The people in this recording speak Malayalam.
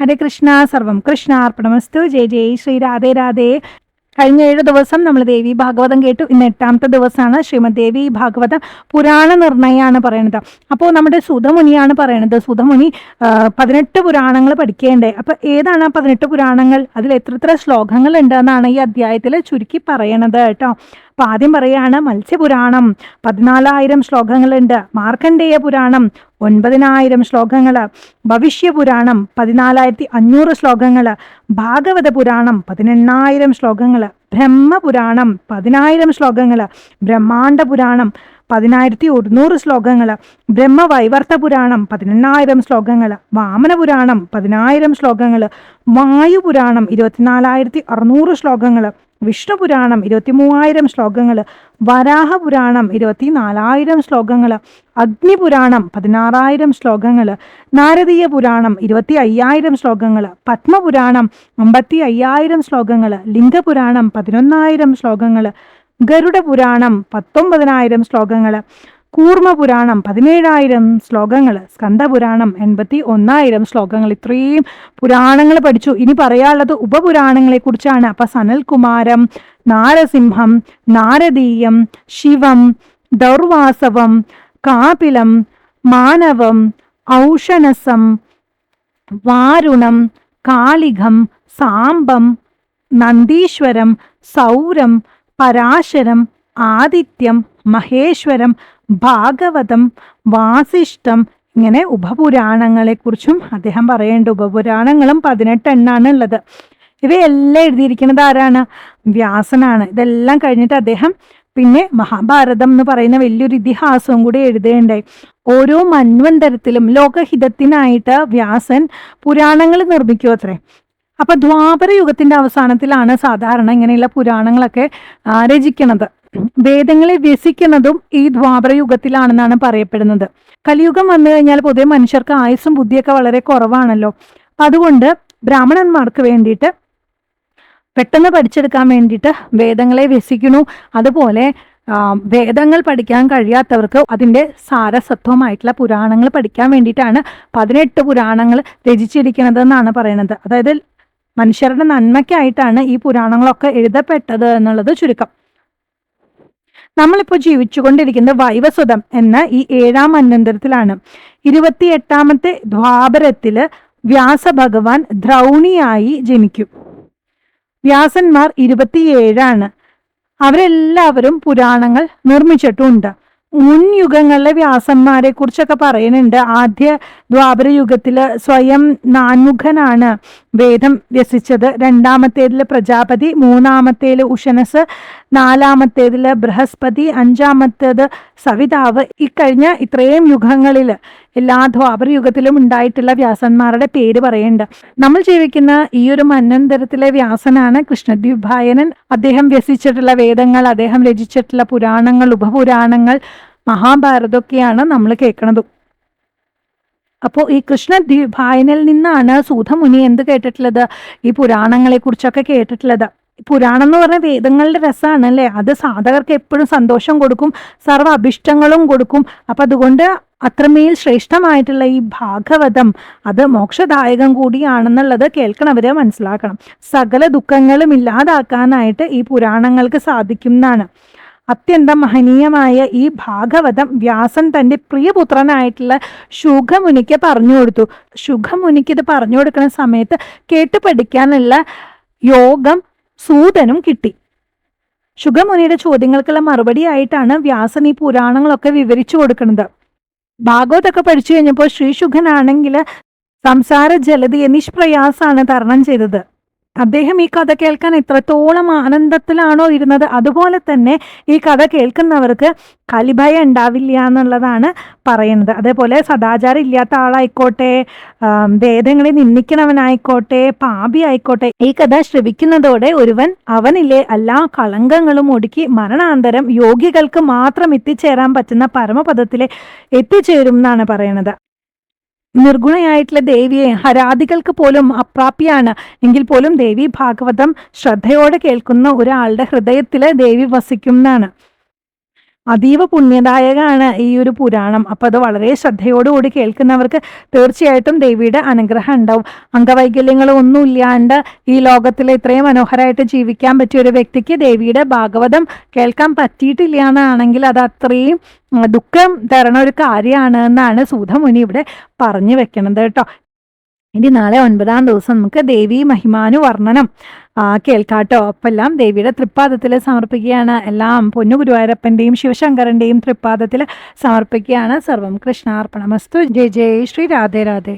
ഹരേ കൃഷ്ണ സർവം കൃഷ്ണാർപ്പണമസ്തു ജയ ജയ് ശ്രീ രാധേ രാധേ. കഴിഞ്ഞ ഏഴ് ദിവസം നമ്മൾ ദേവി ഭാഗവതം കേട്ടു. ഇന്ന് എട്ടാമത്തെ ദിവസമാണ് ശ്രീമദ് ദേവി ഭാഗവതം പുരാണ നിർണയമാണ് പറയുന്നത് അപ്പോൾ നമ്മുടെ സുധമുനിയാണ് പറയുന്നത് സുധമുനി പതിനെട്ട് പുരാണങ്ങൾ പഠിക്കേണ്ടേ? അപ്പൊ ഏതാണ് ആ പതിനെട്ട് പുരാണങ്ങൾ? അതിൽ എത്ര എത്ര ശ്ലോകങ്ങൾ ഉണ്ടെന്നാണ് ഈ അധ്യായത്തിൽ ചുരുക്കി പറയണത് കേട്ടോ. അപ്പൊ ആദ്യം പറയാണ് മത്സ്യപുരാണം പതിനാലായിരം ശ്ലോകങ്ങളുണ്ട്. മാർക്കണ്ഡേയ പുരാണം ഒൻപതിനായിരം ശ്ലോകങ്ങൾ ഭവിഷ്യപുരാണം പതിനാലായിരത്തി അഞ്ഞൂറ് ശ്ലോകങ്ങൾ ഭാഗവത പുരാണം പതിനെണ്ണായിരം ശ്ലോകങ്ങൾ ബ്രഹ്മപുരാണം പതിനായിരം ശ്ലോകങ്ങൾ ബ്രഹ്മാണ്ട പുരാണം പതിനായിരത്തി ഒരുന്നൂറ് ശ്ലോകങ്ങൾ ബ്രഹ്മവൈവർത്ത പുരാണം പതിനെണ്ണായിരം ശ്ലോകങ്ങൾ വാമനപുരാണം പതിനായിരം ശ്ലോകങ്ങൾ വായുപുരാണം ഇരുപത്തിനാലായിരത്തി അറുന്നൂറ് ശ്ലോകങ്ങൾ വിഷ്ണു ഇരുപത്തിമൂവായിരം ഇരുപത്തി മൂവായിരം ശ്ലോകങ്ങൾ വരാഹപുരാണം ഇരുപത്തി നാലായിരം ശ്ലോകങ്ങൾ അഗ്നിപുരാണം പതിനാറായിരം ശ്ലോകങ്ങൾ നാരദീയ പുരാണം ഇരുപത്തി അയ്യായിരം ശ്ലോകങ്ങൾ പത്മപുരാണം അമ്പത്തി അയ്യായിരം ശ്ലോകങ്ങൾ ലിംഗപുരാണം പതിനൊന്നായിരം ശ്ലോകങ്ങൾ ഗരുഡപുരാണം പത്തൊമ്പതിനായിരം ശ്ലോകങ്ങൾ കൂർമ്മപുരാണം പതിനേഴായിരം ശ്ലോകങ്ങൾ സ്കന്ദപുരാണം എൺപത്തി ഒന്നായിരം ശ്ലോകങ്ങൾ. ഇത്രയും പുരാണങ്ങൾ പഠിച്ചു. ഇനി പറയാനുള്ളത് ഉപപുരാണങ്ങളെ കുറിച്ചാണ്. അപ്പൊ സനൽകുമാരം നാരസിംഹം നാരദീയം ശിവം ദൗർവാസവം കാപിലം മാനവം ഔഷണസം വാരുണം കാളികം സാമ്പം നന്ദീശ്വരം സൗരം പരാശരം ആദിത്യം മഹേശ്വരം ഭാഗവതം വാസിഷ്ടം ഇങ്ങനെ ഉപപുരാണങ്ങളെക്കുറിച്ചും അദ്ദേഹം പറയേണ്ട ഉപപുരാണങ്ങളും പതിനെട്ടെണ്ണാണ് ഉള്ളത്. ഇവയെല്ലാം എഴുതിയിരിക്കുന്നത് ആരാണ്? വ്യാസനാണ്. ഇതെല്ലാം കഴിഞ്ഞിട്ട് അദ്ദേഹം പിന്നെ മഹാഭാരതം എന്ന് പറയുന്ന വലിയൊരു ഇതിഹാസവും കൂടി എഴുതേണ്ടേ ഓരോ മന്വന്തരത്തിലും ലോകഹിതത്തിനായിട്ട് വ്യാസൻ പുരാണങ്ങൾ നിർമ്മിക്കും അത്രേ? അപ്പൊ ദ്വാപര യുഗത്തിന്റെ അവസാനത്തിലാണ് സാധാരണ ഇങ്ങനെയുള്ള പുരാണങ്ങളൊക്കെ രചിക്കണത്. വേദങ്ങളെ വ്യസിക്കുന്നതും ഈ ദ്വാപരയുഗത്തിലാണെന്നാണ് പറയപ്പെടുന്നത്. കലിയുഗം വന്നു കഴിഞ്ഞാൽ പൊതുവെ മനുഷ്യർക്ക് ആയുസ്സും ബുദ്ധിയൊക്കെ വളരെ കുറവാണല്ലോ. അതുകൊണ്ട് ബ്രാഹ്മണന്മാർക്ക് വേണ്ടിയിട്ട് പെട്ടെന്ന് പഠിച്ചെടുക്കാൻ വേണ്ടിയിട്ട് വേദങ്ങളെ വ്യസിക്കുന്നു. അതുപോലെ വേദങ്ങൾ പഠിക്കാൻ കഴിയാത്തവർക്ക് അതിന്റെ സാരസത്വമായിട്ടുള്ള പുരാണങ്ങൾ പഠിക്കാൻ വേണ്ടിയിട്ടാണ് പതിനെട്ട് പുരാണങ്ങൾ രചിച്ചിരിക്കുന്നത് എന്നാണ് പറയുന്നത്. അതായത് മനുഷ്യരുടെ നന്മയ്ക്കായിട്ടാണ് ഈ പുരാണങ്ങളൊക്കെ എഴുതപ്പെട്ടത് എന്നുള്ളത് ചുരുക്കം. നമ്മളിപ്പോൾ ജീവിച്ചുകൊണ്ടിരിക്കുന്നത് വൈവസ്വതം എന്ന ഈ ഏഴാം അനന്തരത്തിലാണ്. ഇരുപത്തി എട്ടാമത്തെ ദ്വാപരത്തിൽ വ്യാസഭഗവാൻ ദ്രൗണിയായി ജനിക്കും. വ്യാസന്മാർ ഇരുപത്തിയേഴാണ്. അവരെല്ലാവരും പുരാണങ്ങൾ നിർമ്മിച്ചിട്ടുണ്ട്. മുൻ യുഗങ്ങളിലെ വ്യാസന്മാരെ കുറിച്ചൊക്കെ പറയുന്നുണ്ട്. ആദ്യ ദ്വാപര യുഗത്തിൽ സ്വയം നാൻമുഖനാണ്. വേദം വ്യസിച്ചത് രണ്ടാമത്തേതിൽ പ്രജാപതി മൂന്നാമത്തേതിൽ ഉഷനസ് നാലാമത്തേതിൽ ബൃഹസ്പതി അഞ്ചാമത്തേത് സവിതാവ്. ഇക്കഴിഞ്ഞ ഇത്രയും യുഗങ്ങളിൽ എല്ലാ ദ്വാപര യുഗത്തിലും ഉണ്ടായിട്ടുള്ള വ്യാസന്മാരുടെ പേര് പറയേണ്ട. നമ്മൾ ജീവിക്കുന്ന ഈ ഒരു മന്നന്തരത്തിലെ വ്യാസനാണ് കൃഷ്ണദ്വിഭായനൻ അദ്ദേഹം വ്യസിച്ചിട്ടുള്ള വേദങ്ങൾ അദ്ദേഹം രചിച്ചിട്ടുള്ള പുരാണങ്ങൾ ഉപപുരാണങ്ങൾ മഹാഭാരതമൊക്കെയാണ് നമ്മൾ കേൾക്കുന്നത് അപ്പോൾ ഈ കൃഷ്ണ ഭായനിൽ നിന്നാണ് സൂതമുനി എന്ത് കേട്ടിട്ടുള്ളത്? ഈ പുരാണങ്ങളെ കുറിച്ചൊക്കെ കേട്ടിട്ടുള്ളത്. പുരാണം എന്ന് പറഞ്ഞ വേദങ്ങളുടെ രസമാണ് അല്ലേ അത് സാധകർക്ക് എപ്പോഴും സന്തോഷം കൊടുക്കും സർവ അഭിഷ്ടങ്ങളും കൊടുക്കും. അപ്പൊ അതുകൊണ്ട് അത്രമേൽ ശ്രേഷ്ഠമായിട്ടുള്ള ഈ ഭാഗവതം അത് മോക്ഷദായകം കൂടിയാണെന്നുള്ളത് കേൾക്കണവരെ മനസ്സിലാക്കണം. സകല ദുഃഖങ്ങളും ഇല്ലാതാക്കാനായിട്ട് ഈ പുരാണങ്ങൾക്ക് സാധിക്കും എന്നാണ്. അത്യന്തം മഹനീയമായ ഈ ഭാഗവതം വ്യാസൻ തന്റെ പ്രിയപുത്രനായിട്ടുള്ള ശുഖമുനിക്ക് പറഞ്ഞു കൊടുത്തു. ശുഖമുനിക്ക് ഇത് പറഞ്ഞു കൊടുക്കുന്ന സമയത്ത് കേട്ട് പഠിക്കാനുള്ള യോഗം സൂതനും കിട്ടി. ശുഖമുനിയുടെ ചോദ്യങ്ങൾക്കുള്ള മറുപടി ആയിട്ടാണ് വ്യാസൻ ഈ പുരാണങ്ങളൊക്കെ വിവരിച്ചു കൊടുക്കുന്നത്. ഭാഗവതൊക്കെ പഠിച്ചു കഴിഞ്ഞപ്പോൾ ശ്രീശുഖനാണെങ്കിൽ സംസാര ജലതി നിഷ്പ്രയാസാണ് തരണം ചെയ്തത്. അദ്ദേഹം ഈ കഥ കേൾക്കാൻ എത്രത്തോളം ആനന്ദത്തിലാണോ ഇരുന്നത്. അതുപോലെ തന്നെ ഈ കഥ കേൾക്കുന്നവർക്ക് കലിഭയം ഉണ്ടാവില്ല എന്നുള്ളതാണ് പറയുന്നത്. അതേപോലെ സദാചാരം ഇല്ലാത്ത ആളായിക്കോട്ടെ വേദങ്ങളെ നിന്ദിക്കണവനായിക്കോട്ടെ പാപി ആയിക്കോട്ടെ. ഈ കഥ ശ്രവിക്കുന്നതോടെ ഒരുവൻ അവനിലെ എല്ലാ കളങ്കങ്ങളും ഒടുക്കി മരണാന്തരം യോഗികൾക്ക് മാത്രം എത്തിച്ചേരാൻ പറ്റുന്ന പരമപദത്തിലെ എത്തിച്ചേരും എന്നാണ് പറയുന്നത്. നിർഗുണയായിട്ടുള്ള ദേവിയെ ഹരാദികൾക്ക് പോലും അപ്രാപ്യാണ്. എങ്കിൽ പോലും ദേവി ഭാഗവതം ശ്രദ്ധയോടെ കേൾക്കുന്ന ഒരാളുടെ ഹൃദയത്തിൽ ദേവി വസിക്കും എന്നാണ് അതീവ പുണ്യദായകമാണ് ഈ ഒരു പുരാണം. അപ്പോൾ അത് വളരെ ശ്രദ്ധയോടുകൂടി കേൾക്കുന്നവർക്ക് തീർച്ചയായിട്ടും ദേവിയുടെ അനുഗ്രഹം ഉണ്ടാവും. അംഗവൈകല്യങ്ങളൊന്നും ഇല്ലാണ്ട് ഈ ലോകത്തിൽ ഇത്രയും മനോഹരമായിട്ട് ജീവിക്കാൻ പറ്റിയ ഒരു വ്യക്തിക്ക് ദേവിയുടെ ഭാഗവതം കേൾക്കാൻ പറ്റിയിട്ടില്ല എന്നാണെങ്കിൽ അത് അത്രയും ദുഃഖം തരണ ഒരു കാര്യമാണ് എന്നാണ് സൂതമുനി ഇവിടെ പറഞ്ഞു വെക്കണത് കേട്ടോ. ഇനി നാളെ ഒൻപതാം ദിവസം നമുക്ക് ദേവി മഹിമാനു വർണനം. കേൾക്കാട്ടോ. അപ്പം എല്ലാം ദേവിയുടെ തൃപ്പാദത്തിൽ സമർപ്പിക്കുകയാണ്. എല്ലാം പൊന്നു ഗുരുവായൂരപ്പന്റെയും ശിവശങ്കരന്റെയും തൃപ്പാദത്തിൽ സമർപ്പിക്കുകയാണ്. സർവം കൃഷ്ണാർപ്പണമസ്തു. ജയ ജയ ശ്രീ രാധേ രാധേ.